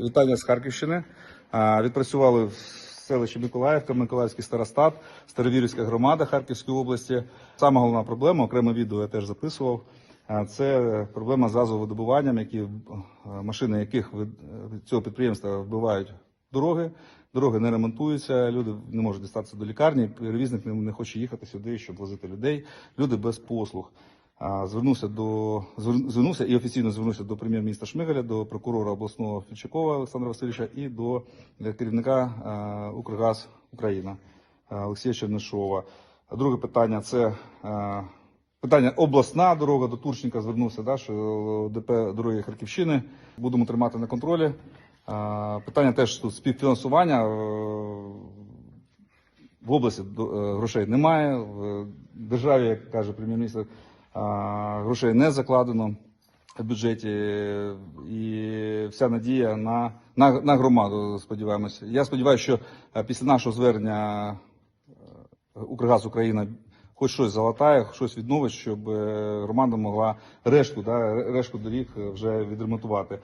Вітання з Харківщини. Відпрацювали в селищі Миколаївка, Миколаївський старостат, Старовірівська громада Харківської області. Сама головна проблема, окреме відео я теж записував. Це проблема з газовидобуванням, які машини яких від цього підприємства вбивають дороги. Дороги не ремонтуються, люди не можуть дістатися до лікарні. Перевізник не хоче їхати сюди, щоб возити людей. Люди без послуг. Звернувся до звернувся і офіційно звернувся до прем'єр-міністра Шмигаля, до прокурора обласного Фільчакова Олександра Васильовича і до е, керівника е, Укргаз Україна е, Олексія Чернишова. Друге питання це питання обласна дорога до Турченка. Звернувся, да, що ДП дороги Харківщини будемо тримати на контролі. Питання теж тут співфінансування. в області грошей немає. В державі, як каже прем'єр-міністр, грошей не закладено в бюджеті, і вся надія на, на, на громаду. Сподіваємося. Я сподіваюся, що е, після нашого звернення е, Укргаз Україна хоч щось залатає, щось відновить, щоб е, громада могла решту, да, решту доріг вже відремонтувати.